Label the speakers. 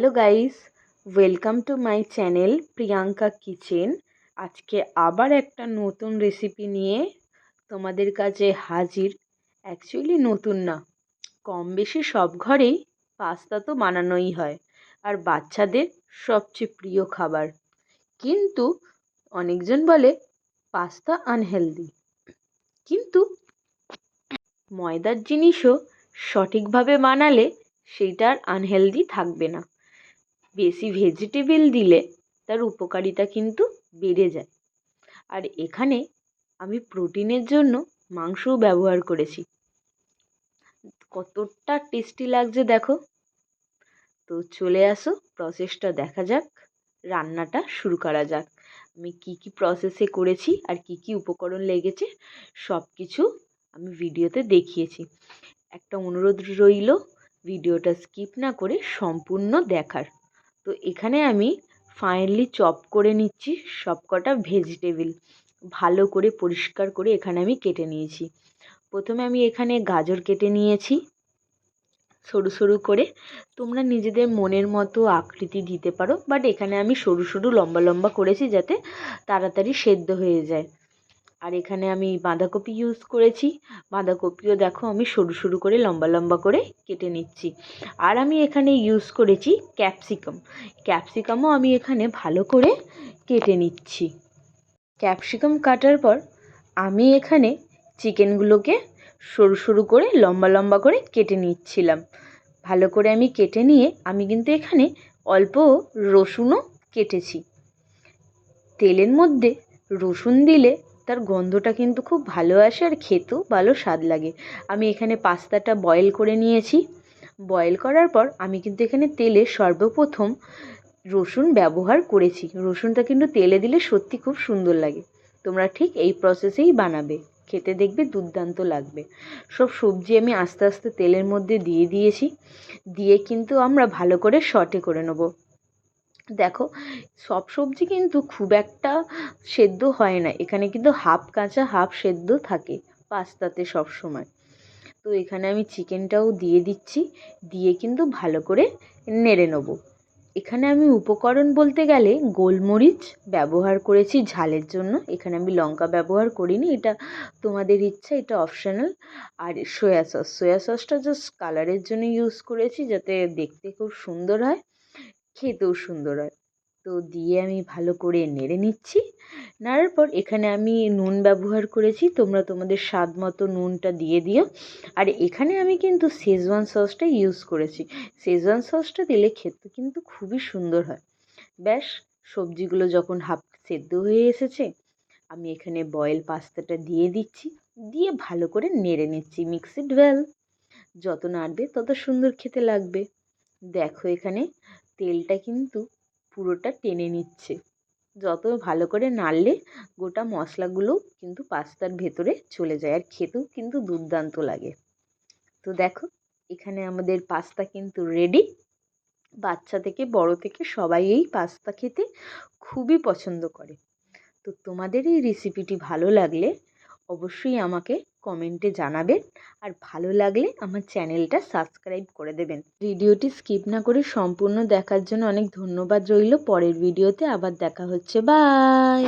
Speaker 1: Hello guys, welcome to my channel Priyanka kitchen. আজকে আবার একটা নতুন রেসিপি নিয়ে তোমাদের কাছে হাজির। অ্যাকচুয়ালি নতুন না কম বেশি সব ঘরেই পাস্তা তো বানানোই হয়, আর বাচ্চাদের সবচেয়ে প্রিয় খাবার। কিন্তু অনেকজন বলে পাস্তা আনহেলদি কিন্তু ময়দার জিনিসও সঠিকভাবে বানালে সেইটা আর আনহেলদি থাকবে না। বেশি ভেজিটেবল দিলে তার উপকারিতা কিন্তু বেড়ে যায়। আর এখানে আমি প্রোটিনের জন্য মাংসও ব্যবহার করেছি। কতটা টেস্টি লাগছে দেখো। তো চলে আসো প্রসেসটা দেখা যাক, রান্নাটা শুরু করা যাক। আমি কি কি প্রসেসে করেছি আর কি কি উপকরণ লেগেছে সব কিছু আমি ভিডিওতে দেখিয়েছি। একটা অনুরোধ রইল ভিডিওটা স্কিপ না করে সম্পূর্ণ দেখার। তো এখানে আমি ফাইনালি চপ করে নিচ্ছি সব কটা ভেজিটেবিল ভালো করে পরিষ্কার করে এখানে আমি কেটে নিয়েছি। প্রথমে আমি এখানে গাজর কেটে নিয়েছি। সরু সরু করে। তোমরা নিজেদের মনের মতো আকৃতি দিতে পারো বাট এখানে আমি সরু সরু লম্বা লম্বা করেছি যাতে তাড়াতাড়ি সেদ্ধ হয়ে যায়। আর এখানে আমি বাঁধাকপি ইউজ করেছি। বাঁধাকপিও দেখো আমি সরু সরু করে, লম্বা লম্বা করে কেটে নিচ্ছি। আর আমি এখানে ইউজ করেছি ক্যাপসিকাম ক্যাপসিকামও আমি এখানে ভালো করে কেটে নিচ্ছি। ক্যাপসিকাম কাটার পর আমি এখানে চিকেনগুলোকে সরু সরু করে, লম্বা লম্বা করে কেটে নিচ্ছিলাম। ভালো করে আমি কেটে নিয়ে আমি কিন্তু এখানে অল্প রসুনও কেটেছি। তেলের মধ্যে রসুন দিলে তার গন্ধটা কিন্তু খুব ভালো আসে আর খেতেও ভালো স্বাদ লাগে। আমি এখানে পাস্তাটা বয়েল করে নিয়েছি। বয়েল করার পর আমি কিন্তু এখানে তেলে সর্বপ্রথম রসুন ব্যবহার করেছি। রসুনটা কিন্তু তেলে দিলে সত্যি খুব সুন্দর লাগে। তোমরা ঠিক এই প্রসেসেই বানাবে। খেতে দেখবে দুর্দান্ত লাগবে। সব সবজি আমি আস্তে আস্তে তেলের মধ্যে দিয়ে দিয়েছি। দিয়ে কিন্তু আমরা ভালো করে শটে করে নেব। দেখো, সব সবজি কিন্তু খুব একটা সেদ্ধ হয় না। এখানে কিন্তু হাফ কাঁচা, হাফ সেদ্ধ থাকে পাস্তাতে সব সময়। তো এখানে আমি চিকেনটাও দিয়ে দিচ্ছি, দিয়ে কিন্তু ভালো করে নেড়ে নেব। এখানে আমি উপকরণ বলতে গেলে গোলমরিচ ব্যবহার করেছি ঝালের জন্য। এখানে আমি লঙ্কা ব্যবহার করিনি, এটা তোমাদের ইচ্ছা, এটা অপশনাল আর সয়া সস সয়া সসটা জাস্ট কালারের জন্য ইউজ করেছি যাতে দেখতে খুব সুন্দর হয়। খেতেও সুন্দর হয়। তো দিয়ে আমি ভালো করে নেড়ে নিচ্ছি। নাড়ার পর এখানে আমি নুন ব্যবহার করেছি। তোমরা তোমাদের স্বাদ মতো নুনটা দিয়ে দিও। আর এখানে আমি কিন্তু শেজওয়ান সসটা ইউজ করেছি। শেজওয়ান সসটা দিলে খেতে কিন্তু খুবই সুন্দর হয়। ব্যাস, সবজিগুলো যখন হাফ সেদ্ধ হয়ে এসেছে, আমি এখানে বয়েল পাস্তাটা দিয়ে দিচ্ছি। দিয়ে ভালো করে নেড়ে নিচ্ছি মিক্সিড ওয়েল যত নাড়বে তত সুন্দর খেতে লাগবে। দেখো এখানে তেলটা কিন্তু পুরোটা টেনে নিচ্ছে। যত ভালো করে নাড়লে গোটা মশলাগুলো কিন্তু পাস্তার ভেতরে চলে যায় আর খেতেও কিন্তু দুর্দান্ত লাগে। তো দেখো, এখানে আমাদের পাস্তা কিন্তু রেডি বাচ্চা থেকে বড় থেকে সবাই এই পাস্তা খেতে খুবই পছন্দ করে। তো তোমাদের এই রেসিপিটি ভালো লাগলে অবশ্যই আমাকে কমেন্টে জানাবেন। আর ভালো লাগলে আমার চ্যানেলটা সাবস্ক্রাইব করে দেবেন। ভিডিওটি স্কিপ না করে সম্পূর্ণ দেখার জন্য অনেক ধন্যবাদ রইল। পরের ভিডিওতে আবার দেখা হচ্ছে। বাই